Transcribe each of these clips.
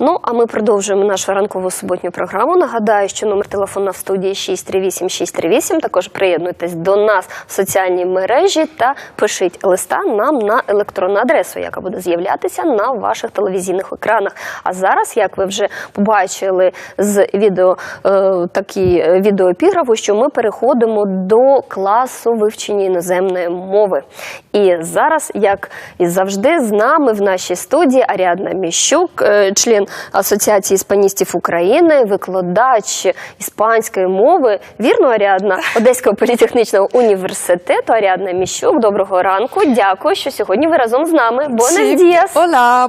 Ну а ми продовжуємо нашу ранкову суботню програму. Нагадаю, що номер телефону в студії 638 638. Також приєднуйтесь до нас в соціальній мережі та пишіть листа нам на електронну адресу, яка буде з'являтися на ваших телевізійних екранах. А зараз, як ви вже побачили з відео е, такі е, відеоепіграфу, що ми переходимо до класу вивчення іноземної мови. І зараз, як і завжди, з нами в нашій студії Аріадна Міщук, е, член Асоціації іспаністів України, викладач іспанської мови. Вірно, Аріадна Одеського політехнічного університету. Аріадна Міщук. Доброго ранку. Дякую, що сьогодні ви разом з нами. Діас.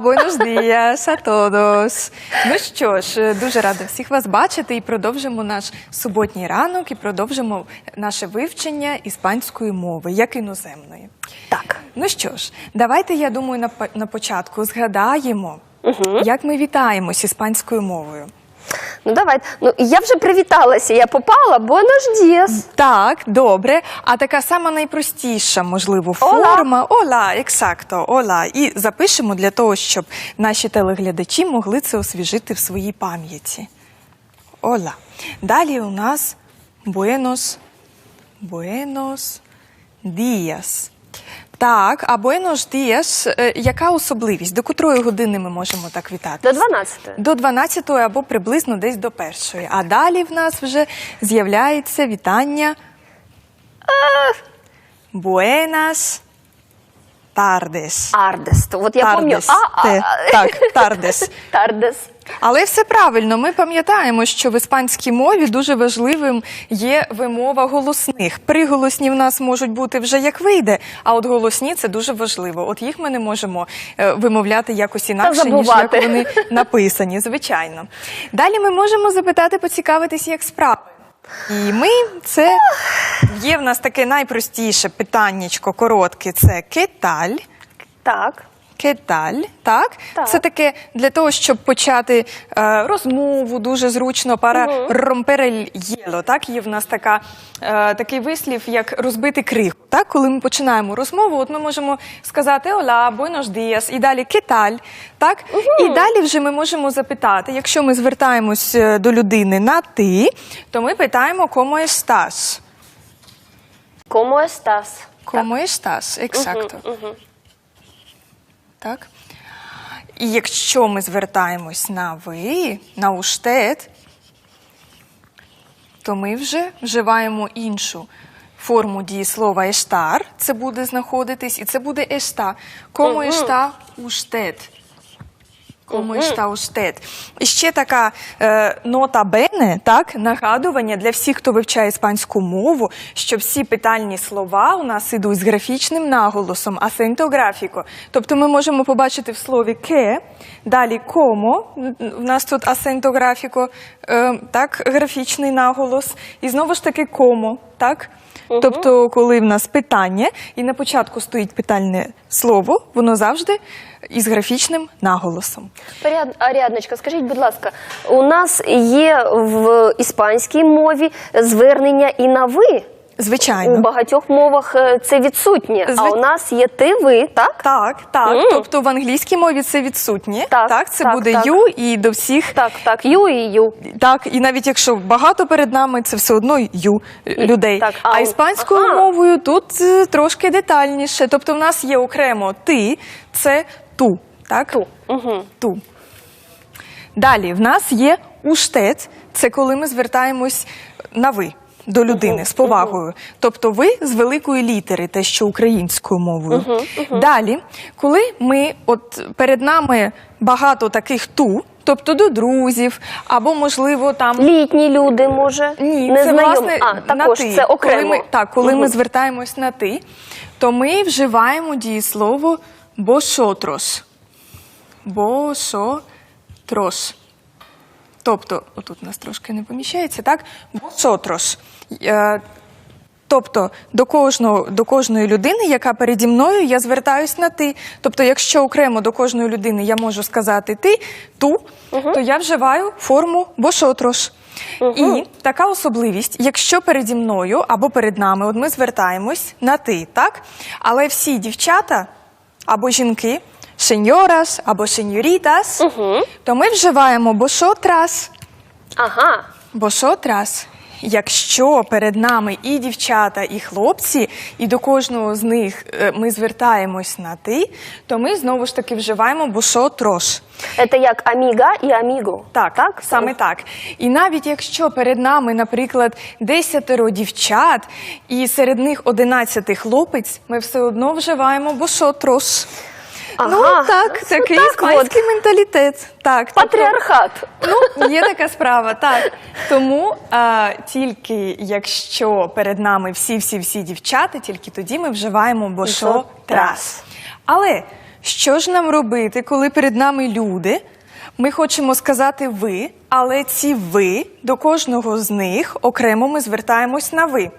Buenos días a todos. Ну що ж, дуже рада всіх вас бачити і продовжимо наш суботній ранок і продовжимо наше вивчення іспанської мови, як іноземної. Так. Ну що ж, давайте, я думаю, на, на початку згадаємо, як ми вітаємось іспанською мовою. Ну давайте. Ну я вже привіталася. Я попала. Бонес діас. Так, добре. А така сама найпростіша, можливо, форма. Ола, ексакто, ола. І запишемо для того, щоб наші телеглядачі могли це освіжити в своїй пам'яті. Ола. Далі у нас буенос, буенос діас. Так, а буенос діас, е, яка особливість? До котрої години ми можемо так вітати? До 12. До 12 або приблизно десь до першої. А далі в нас вже з'являється вітання. Буенас тардес. Ардес. То От я пам'ятаю. Тардес. А, а, Те- Так, тардес. Тардес. Але все правильно. Ми пам'ятаємо, що в іспанській мові дуже важливим є вимова голосних. Приголосні в нас можуть бути вже як вийде, а от голосні це дуже важливо. От їх ми не можемо е, вимовляти якось інакше, ніж як вони написані, звичайно. Далі ми можемо запитати, поцікавитись, як справи. І ми це є в нас таке найпростіше питаннячко, коротке. Це кеталь. Так. Кеталь, так? Так. Це таке для того, щоб почати е, розмову дуже зручно пара ромперель єло. Так, є в нас така, е, такий вислів, як розбити криху. Так, коли ми починаємо розмову, от ми можемо сказати Ола, буенос діас, і далі кеталь. Так? І далі вже ми можемо запитати, якщо ми звертаємось е, до людини на ти, то ми питаємо «Cómo estás?» Como estás? «Cómo estás?» Ексакто. Так. І якщо ми звертаємось на ви, на уштет, то ми вже вживаємо іншу форму дієслова ештар. Це буде знаходитись, і це буде ешта. Кому ешта уштет. Кому ешта уштет. І ще така е, нота бене, так, нагадування для всіх, хто вивчає іспанську мову, що всі питальні слова у нас ідуть з графічним наголосом, асентографіко. Тобто ми можемо побачити в слові ке, далі комо, в нас тут асентографіко, е, так, графічний наголос, і знову ж таки комо, так? Тобто, коли в нас питання, і на початку стоїть питальне слово, воно завжди із графічним наголосом. Аріад- Аріадночка, скажіть, будь ласка, у нас є в іспанській мові звернення і на ви. Звичайно, У багатьох мовах е, це відсутнє, а у нас є ти, ви, так? Так, так. Тобто в англійській мові це відсутнє. Так, це так, буде так. ю і до всіх. Так, так, ю і ю. Так, і навіть якщо багато перед нами, це все одно ю е, людей. так, а а іспанською ага. мовою тут е, трошки детальніше. Тобто в нас є окремо ти, це ту. Так? Ту. Угу. ту. Далі в нас є уштет, це коли ми звертаємось на ви. До людини з повагою, тобто ви з великої літери, те, що українською мовою. Далі, коли ми, от перед нами багато таких ту, тобто до друзів, або можливо там Літні люди, може, ні, не це власне А, на ти. це окремо. Коли ми, так, коли ми звертаємось на ти, то ми вживаємо дієслово бошотрос. Бошотрос. Тобто, отут у нас трошки не поміщається, так? Бошотрос. Е, Тобто до кожного до кожної людини, яка переді мною, я звертаюсь на ти. Тобто, якщо окремо до кожної людини я можу сказати ти, ту, то я вживаю форму бошотрош. І така особливість, якщо переді мною або перед нами, от ми звертаємось на ти, так? Але всі дівчата або жінки сеньорас або сеньорітас, то ми вживаємо бошотрас. Ага. Бошотрас. Якщо перед нами і дівчата, і хлопці, і до кожного з них е, ми звертаємось на ти, то ми знову ж таки вживаємо бошотрош. Це як аміга і аміго. Так, так, саме так. І навіть якщо перед нами, наприклад, десятеро дівчат, і серед них одинадцятий хлопець, ми все одно вживаємо бошотрош. Ага. Ну так, такий так іспанський менталітет. Так, тобто- Патріархат. Ну, є така справа, так. Тому а, тільки якщо перед нами всі-всі-всі дівчата, тільки тоді ми вживаємо бошо трас. Але що ж нам робити, коли перед нами люди? Ми хочемо сказати ви, але ці ви до кожного з них окремо ми звертаємось на ви.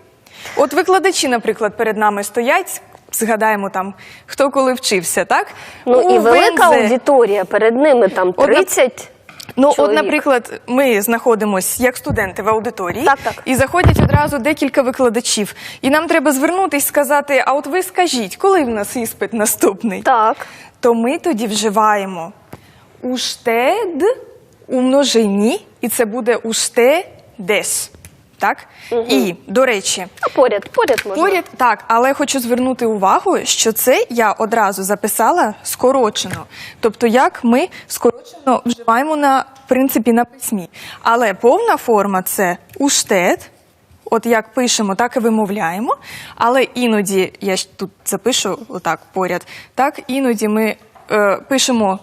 От викладачі, наприклад, перед нами стоять. Згадаємо там, хто коли вчився, так? Ну і велика Вензе- аудиторія перед ними там 30. Ну, от, наприклад, ми знаходимося як студенти в аудиторії, Так, так. і заходять одразу декілька викладачів. І нам треба звернутись, сказати: а от ви скажіть, коли в нас іспит наступний? Так. То ми тоді вживаємо уштед у множині, і це буде уштедес. Так? І, до речі, А поряд, поряд можна. Поряд так, але хочу звернути увагу, що це я одразу записала скорочено. Тобто, як ми скорочено вживаємо на в принципі на письмі. Але повна форма це уштед. От як пишемо, так і вимовляємо. Але іноді я тут запишу отак поряд. Так, іноді ми е, пишемо.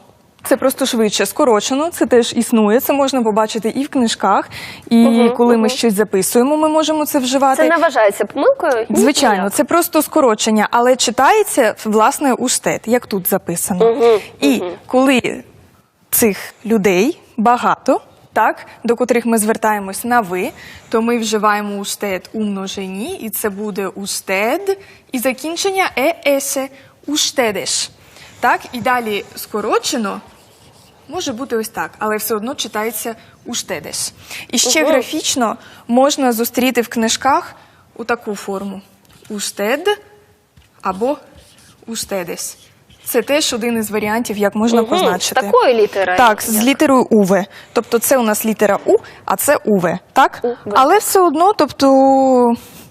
Це просто швидше скорочено, це теж існує. Це можна побачити і в книжках, і Мгм, коли ми щось записуємо, ми можемо це вживати. Це не вважається помилкою? Звичайно, це просто скорочення, але читається власне уштед, як тут записано. Мгм, І коли цих людей багато, так, до котрих ми звертаємось на ви, то ми вживаємо уштед у множині, і це буде уштед, і закінчення е-есе уштедеш. Так, і далі скорочено. Може бути ось так, але все одно читається уштедеш. І ще Ого. графічно можна зустріти в книжках у таку форму: уштед або уштедес. Це теж один із варіантів, як можна позначити. З такою літерою. Так, з літерою УВ. Тобто це у нас літера У, а це УВ. Так? УВ. Але все одно, тобто,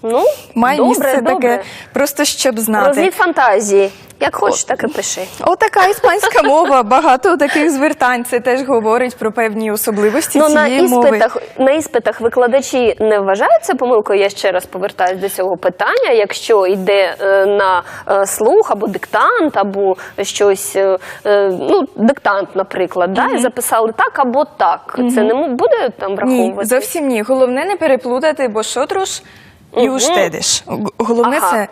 Ну, має добре, місце добре. таке, просто щоб знати. Розвід фантазії. Як хочеш, так і пиши. Отака іспанська мова, багато таких звертань. Це теж говорить про певні особливості Ну, на цієї мови. іспитах, на іспитах викладачі не вважають це помилкою. Я ще раз повертаюсь до цього питання. Якщо йде е, на е, слух або диктант, або щось, е, ну, диктант, наприклад, да, і записали так або так. Це не буде там Ні, враховувати? зовсім ні. Головне не переплутати, бо шотруш і уштедиш. Головне Ага. це.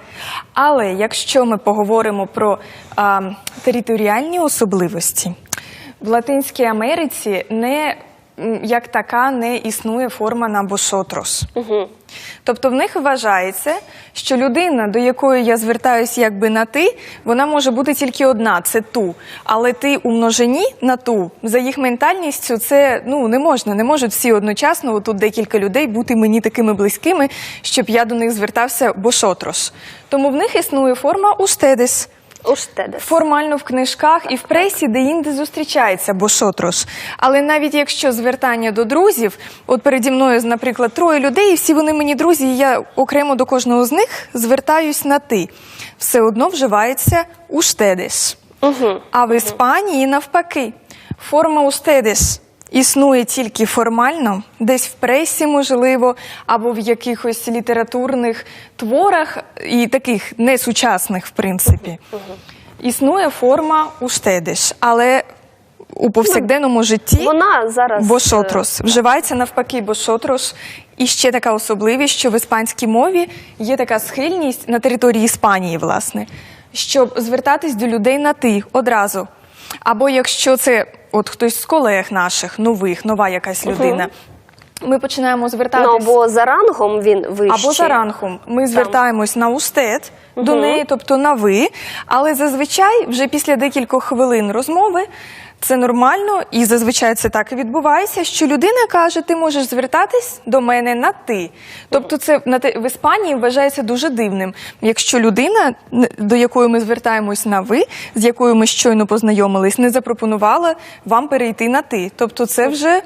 Але якщо ми поговоримо про а, територіальні особливості, в Латинській Америці не як така не існує форма на бошотрос. Угу. Тобто в них вважається, що людина, до якої я звертаюся якби на ти, вона може бути тільки одна це ту. Але ти у множині на ту, за їх ментальністю, це ну не можна, не можуть всі одночасно, тут декілька людей, бути мені такими близькими, щоб я до них звертався бошотрош. Тому в них існує форма уштедес. Уштедес. Формально в книжках і в пресі, де інде зустрічається бошотрош. Але навіть якщо звертання до друзів, от переді мною, наприклад, троє людей, і всі вони мені друзі, і я окремо до кожного з них звертаюсь на ти, все одно вживається уштедес. Угу. А в Іспанії навпаки, форма уштедес існує тільки формально, десь в пресі, можливо, або в якихось літературних творах, і таких несучасних, в принципі. Існує форма уштедеш, але у повсякденному житті Вона зараз е, бошотрос вживається навпаки бошотрос. І ще така особливість, що в іспанській мові є така схильність на території Іспанії, власне, щоб звертатись до людей на ти одразу. Або якщо це от хтось з колег наших, нових, нова якась людина. ми починаємо Ну, або за рангом він вищий. Або за рангом ми звертаємось на устет до неї, тобто на ви. Але зазвичай, вже після декількох хвилин розмови, це нормально, і зазвичай це так і відбувається, що людина каже: ти можеш звертатись до мене на ти. Тобто, це на в Іспанії вважається дуже дивним. Якщо людина, до якої ми звертаємось на ви, з якою ми щойно познайомились, не запропонувала вам перейти на ти. Тобто, це вже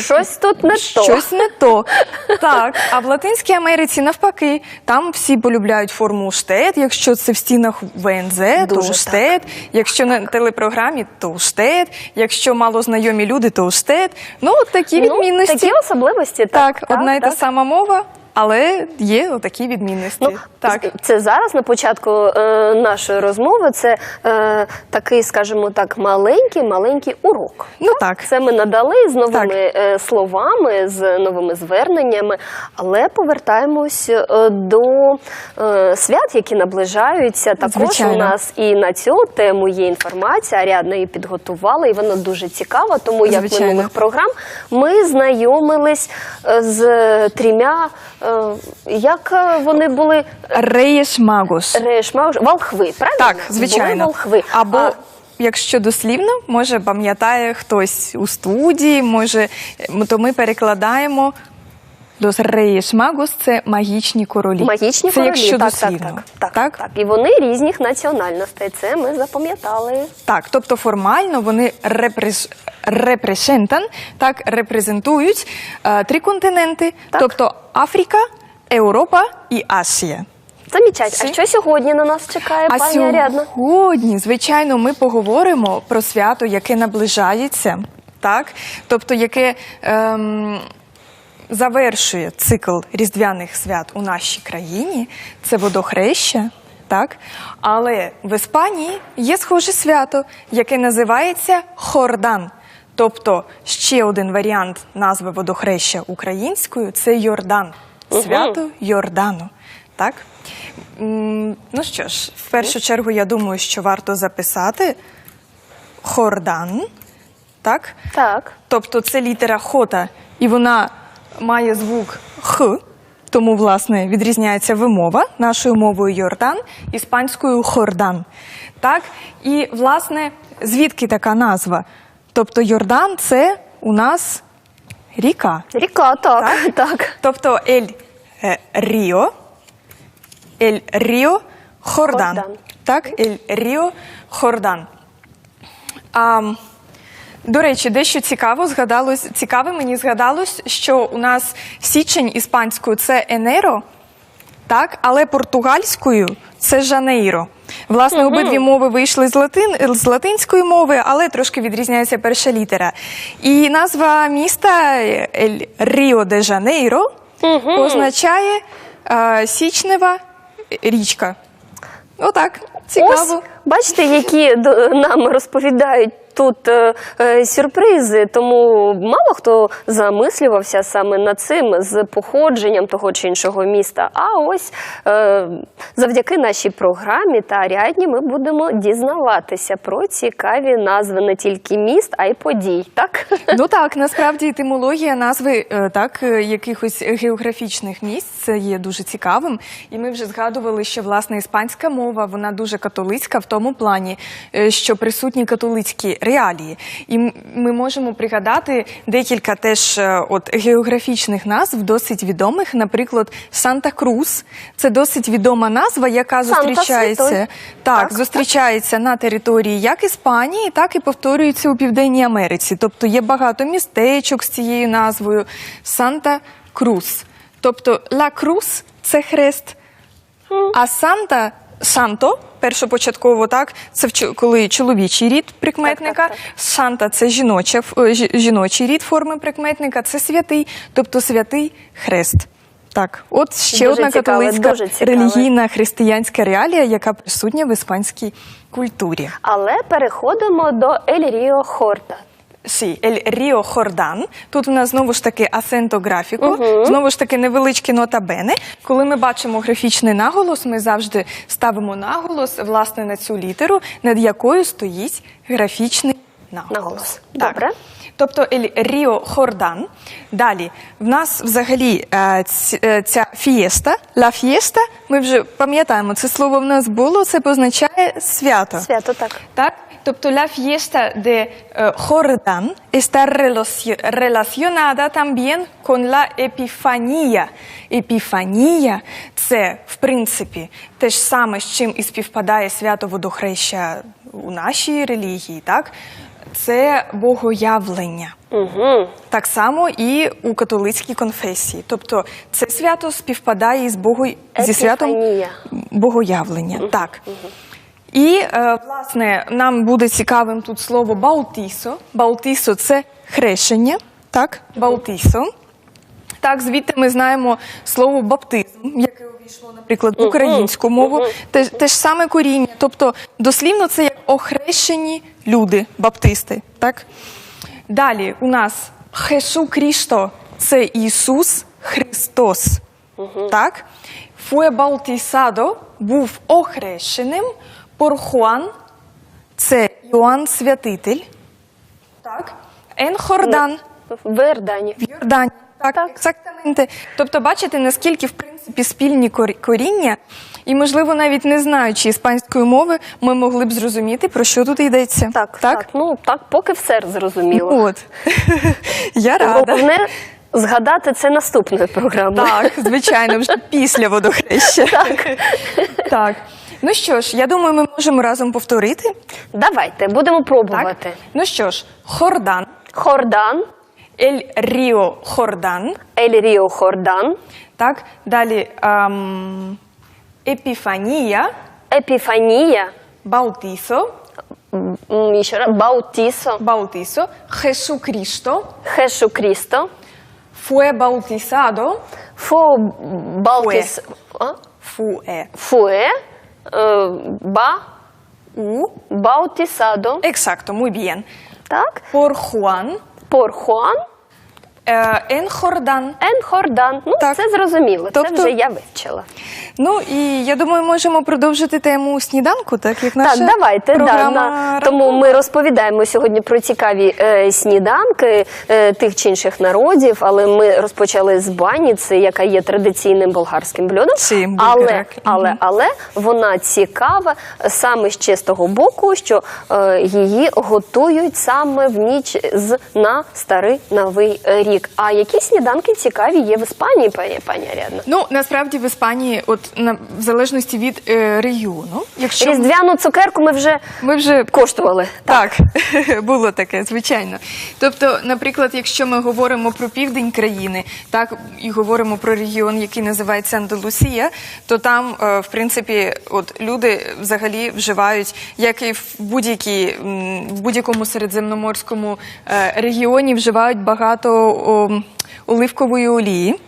Щось тут не то. Щось не то. Так, а в Латинській Америці навпаки, там всі полюбляють форму штет. Якщо це в стінах ВНЗ, то Дуже штет. Якщо на телепрограмі, то штет. Якщо мало знайомі люди, то штет. Ну, от такі Ну, відмінності. такі особливості. Так, так, одна і та так. сама мова, але є отакі відмінності. Ну, так. Це зараз на початку е, нашої розмови. Це е, такий, скажімо так, маленький, маленький урок. Ну так. Це ми надали з новими е, словами, з новими зверненнями, але повертаємось е, до е, свят, які наближаються. Також Звичайно. у нас і на цю тему є інформація. Аріадна її підготувала, і вона дуже цікава. Тому як Звичайно. минулих програм ми знайомились е, з трьома, як е, вони були Реєш Магус. Реєш Магус, волхви, правильно? Так, Були звичайно. волхви. Або А, якщо дослівно, може пам'ятає хтось у студії, може, то ми перекладаємо. До Реєш Магус це магічні королі. Магічні це королі, якщо так, дослівно. так, так, так, так. І вони різних національностей. Це ми запам'ятали. Так, тобто формально вони репрес... репрезентан, так репрезентують е, три континенти, Так. тобто Африка, Європа і Азія. Замічать. А що сьогодні на нас чекає, А пані Аріадна? сьогодні, звичайно, ми поговоримо про свято, яке наближається, так? Тобто, яке ем, завершує цикл різдвяних свят у нашій країні. Це водохреща. Так, але в Іспанії є схоже свято, яке називається Хордан. Тобто ще один варіант назви водохреща українською це Йордан. Свято Йордану. Так? Ну що ж, в першу чергу, я думаю, що варто записати Хордан. Так? Так. Тобто це літера хота, і вона має звук х, тому, власне, відрізняється вимова нашою мовою Йордан, іспанською хордан. Так? І, власне, звідки така назва? Тобто Йордан це у нас ріка. Ріка, так. так. Тобто Ель е, Ріо, Ель Ріо Хордан. Хордан. Так, Ель Ріо Хордан. А, до речі, дещо цікаво згадалось, цікаве мені згадалось, що у нас січень іспанською це Енеро, так, але португальською це Жанейро. Власне, обидві мови вийшли з, латин, з латинської мови, але трошки відрізняється перша літера. І назва міста Ель Ріо де Жанейро означає е, січнева річка. Отак, цікаво. Ось, бачите, які нам розповідають тут е, е, сюрпризи. Тому мало хто замислювався саме над цим з походженням того чи іншого міста. А ось е, завдяки нашій програмі та Аріадні ми будемо дізнаватися про цікаві назви не тільки міст, а й подій. Так Ну так, насправді етимологія назви так якихось географічних місць є дуже цікавим. І ми вже згадували, що власне іспанська мова вона дуже католицька в тому плані, що присутні католицькі реалії. І ми можемо пригадати декілька теж е, от географічних назв, досить відомих. Наприклад, Санта Крус це досить відома назва, яка зустрічається так, Так, зустрічається на території як Іспанії, так і повторюється у Південній Америці. Тобто є багато містечок з цією назвою Санта Крус. Тобто Ла Крус це хрест, а Санта Санто, першопочатково, так, це в коли чоловічий рід прикметника. Так, так, Санта це жіноча, е, жіночий рід форми прикметника, це святий, тобто святий хрест. Так, от ще Дуже одна цікаве, католицька релігійна християнська реалія, яка присутня в іспанській культурі. але переходимо до Ель Ріо Хорта. Сі, Ель Ріо Хордан. Тут у нас знову ж таки асенто графіко, знову ж таки невеличкі нота бене. Коли ми бачимо графічний наголос, ми завжди ставимо наголос власне на цю літеру, над якою стоїть графічний наголос. Наголос. Так. Добре. Тобто Ель Ріо Хордан. Далі, в нас взагалі е, е, ця фієста, ла фієста, ми вже пам'ятаємо, це слово в нас було, це позначає свято. Свято так. Так? Тобто la fiesta de eh, Jordán está relacio- relacionada también con la Epifanía. Епіфанія – це, в принципі, те ж саме, з чим і співпадає свято водохреща у нашій релігії, так? Це богоявлення. Угу. Так само і у католицькій конфесії. Тобто це свято співпадає із Бого... зі святом богоявлення. Так. І, е, власне, нам буде цікавим тут слово баутісо. Баутісо це хрещення. Так, баутісо. Так, звідти ми знаємо слово баптизм, увійшло, наприклад, в українську мову. Те, те ж саме коріння. Тобто, дослівно це як охрещені люди, баптисти. Так? Далі у нас Хешу Крішто це Ісус Христос. Так? Фуе Баутісадо був охрещеним. Пор Хуан це Йоанн Святитель. Так? Ен Хордан В Іордані. в Йордані. Так, Так. ексактаменте. Тобто, бачите, наскільки в принципі спільні коріння, і, можливо, навіть не знаючи іспанської мови, ми могли б зрозуміти, про що тут йдеться. Так, так, Ну так, поки все зрозуміло. От. Я рада. Головне згадати це наступною програмою. Так, звичайно, вже після водохреща. Так. Так. Ну що ж, я думаю, ми можемо разом повторити. Давайте будемо Так? пробувати. Ну що ж, Хордан, Хордан, Ель Ріо Хордан. Ель Ріо Хордан, Так, далі ем, Епіфанія, Епіфанія, Баутісо, м, і ще раз, Баутісо, Bautizo, Jesucristo Хешу Крісто, fue bautizado, Фо Балтіс, а? fue. Фуе, е, Ба, u, Баутісадо, exacto, muy bien, так? por Juan por Juan eh, en Jordán. Ен Хордан. Ну, Так. це зрозуміло, Тобто- це вже я вивчила. Ну і я думаю, можемо продовжити тему сніданку, так як наша Так, давайте. Да, програма на... Тому ми розповідаємо сьогодні про цікаві е, сніданки е, тих чи інших народів, але ми розпочали з баніці, яка є традиційним болгарським блюдом. Цим але, булгарак. але, але вона цікава саме ще з того боку, що е, її готують саме в ніч з на старий новий рік. А які сніданки цікаві є в Іспанії, пані пані Аріадна? Ну насправді в Іспанії, от на в залежності від е, регіону, якщо Різдвяну цукерку ми вже ми вже коштували. Так, було таке, звичайно. Тобто, наприклад, якщо ми говоримо про південь країни, так і говоримо про регіон, який називається Андалусія, то там, е, в принципі, от люди взагалі вживають, як і в будь-якій в будь-якому середземноморському е, регіоні, вживають багато о, оливкової олії.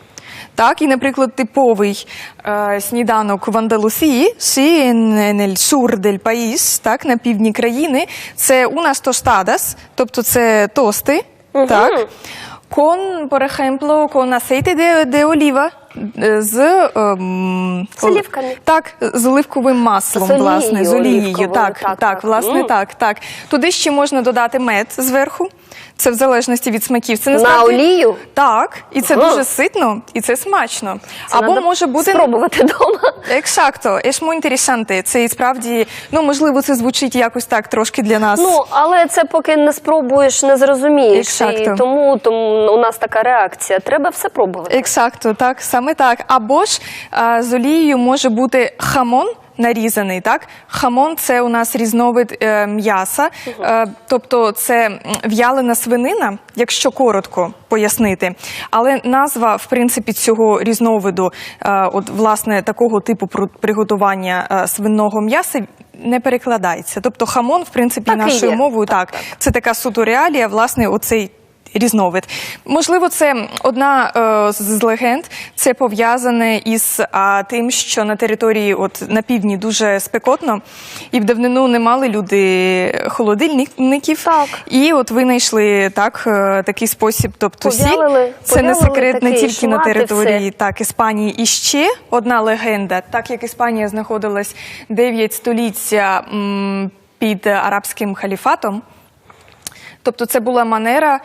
Так, і, наприклад, типовий е, сніданок в Андалусії, sur del país, так, на півдні країни, це unas tostadas, тобто це тости, так, con, por ejemplo, con aceite de, de oliva, е, з, ем, З олівками. Так, з оливковим маслом, З власне, з олією. Так, так, так, власне, Мм. так, так. Туди ще можна додати мед зверху. Це в залежності від смаків. Це На олію? Так, і це Ага. дуже ситно, і це смачно. Це Або надо може бути спробувати вдома. Ексакто, muy. Це і справді, ну можливо, це звучить якось так трошки для нас. Ну, але це поки не спробуєш, не зрозумієш. Ексакто. І тому, тому у нас така реакція. Треба все пробувати. Ексакто, так, саме так. Або ж а, з олією може бути хамон. Нарізаний, так? Хамон це у нас різновид е, м'яса, е, тобто це в'ялена свинина, якщо коротко пояснити. Але назва, в принципі, цього різновиду, е, от власне такого типу приготування е, свиного м'яса. Не перекладається. Тобто хамон, в принципі, Так нашою мовою так, це така суто реалія, власне, оцей різновид. Можливо, це одна е, з легенд. Це пов'язане із а, тим, що на території, от на півдні, дуже спекотно, і в давнину не мали люди холодильників. Так. І от винайшли так е, такий спосіб. Тобто сіль Пов'ялили- це не пов'ялили секрет не тільки на шмати, території так Іспанії. І ще одна легенда, так як Іспанія знаходилась 9 століття м, під арабським халіфатом. Тобто це була манера,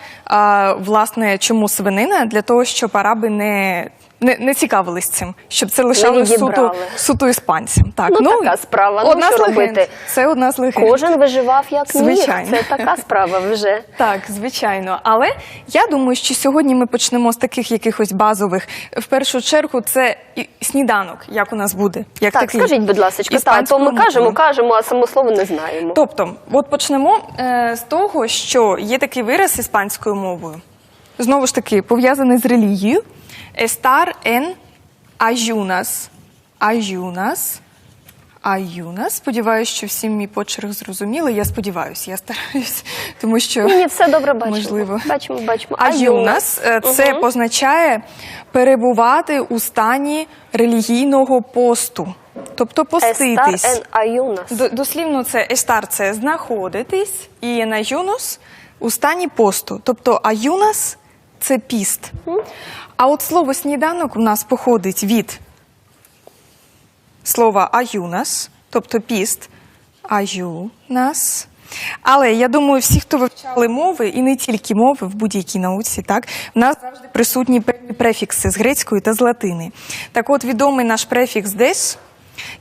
власне, чому свинина? Для того, щоб араби не, не, не цікавились цим, щоб це лишалось суто, суто іспанцям. Так, Ну, така справа. Ну, одна що з легенд. робити? Це одна з легенд. Кожен виживав як міг. Звичайно. Це така справа вже. Так, звичайно. Але я думаю, що сьогодні ми почнемо з таких якихось базових. В першу чергу, це сніданок, як у нас буде. Як Так, такий скажіть, будь ласка, та, то ми кажемо, кажемо, а само слово не знаємо. Тобто, от почнемо е, з того, що є такий вираз іспанською мовою. Знову ж таки, пов'язаний з релігією. Estar en ayunas. Ayunas. Ayunas. Сподіваюся, що всім мій почерк зрозуміли. Я сподіваюся, я стараюсь, тому що Ні, все добре бачимо. Можливо. Бачимо, бачимо. Аюнас е, це Мгм. позначає перебувати у стані релігійного посту, тобто поститись. Естар аюнас. Дослівно це естар це знаходитись, і на юнус у стані посту. Тобто аюнас це піст. А от слово сніданок у нас походить від слова аюнас, тобто піст. Аюнас. Але я думаю, всі, хто вивчали мови, і не тільки мови в будь-якій науці, так в нас завжди присутні префікси з грецької та з латини. Так от відомий наш префікс дес,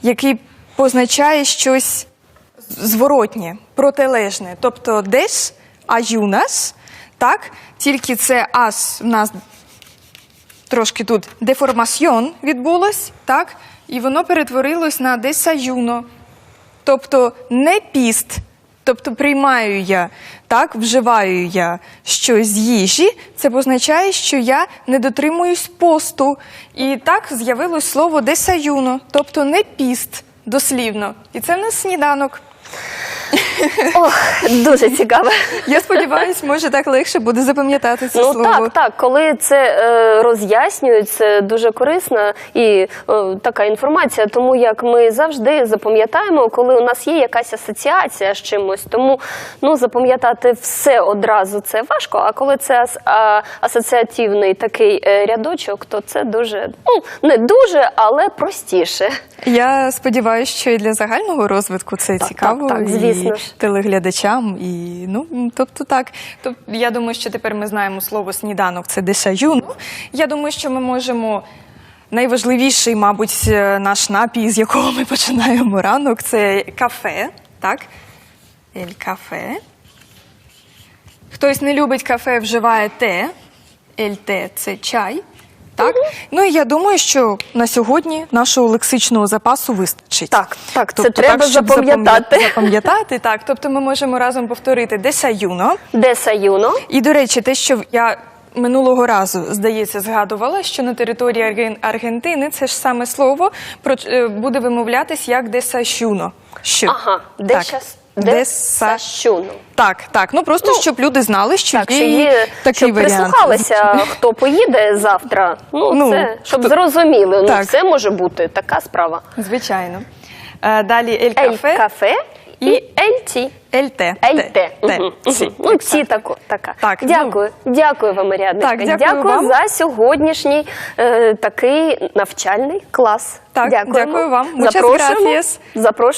який позначає щось зворотнє, протилежне. Тобто дес, аюнас, так, тільки це ас в нас трошки тут деформаціон відбулось, так, і воно перетворилось на десаюно. Тобто не піст, тобто приймаю я, так, вживаю я щось з їжі, це позначає, що я не дотримуюсь посту. І так з'явилось слово десаюно, тобто не піст, дослівно. І це в нас сніданок. Ох, дуже цікаво. Я сподіваюся, може так легше буде запам'ятати це Ну слово. так, так, коли це е, роз'яснюють, це дуже корисна і е, така інформація. Тому як ми завжди запам'ятаємо, коли у нас є якась асоціація з чимось. Тому ну запам'ятати все одразу це важко. А коли це ас- а, асоціативний такий е, рядочок, то це дуже ну не дуже, але простіше. Я сподіваюся, що і для загального розвитку це Так, цікаво так, так, звісно і телеглядачам. І ну тобто так. Тобто, я думаю, що тепер ми знаємо слово сніданок це дешаюн. Я думаю, що ми можемо. Найважливіший, мабуть, е, наш напій, з якого ми починаємо ранок, це кафе. Так? Ель кафе. Хтось не любить кафе, вживає те. Ель те це чай. Так? Ну і я думаю, що на сьогодні нашого лексичного запасу вистачить. Так, так, це Тобто треба запам'ятати. Запам'ятати, так. Тобто ми можемо разом повторити десаюно. Десаюно. І, до речі, те, що я минулого разу, здається, згадувала, що на території Арген- Аргентини це ж саме слово е, буде вимовлятись як десащуно. Що? Ага, Так. Десас. Деса- Десащуно. Так, так. Ну просто Ну, щоб люди знали, що Так, є, є, такий щоб варіант. прислухалися, хто поїде завтра. Ну, Ну, це щоб хто- зрозуміли. Ну, Так. все може бути така справа. Звичайно. Е, Далі ель Ель кафе кафе і ель те. Те. Мгм, Ці. мгм. Ну, ці тако, така. Так, ну. дякую. Дякую вам, Маріадничка. Так, дякую вам. за сьогоднішній е, такий навчальний клас. Так, Дякуємо. дякую вам. Запрошуємо. Запрошуємо.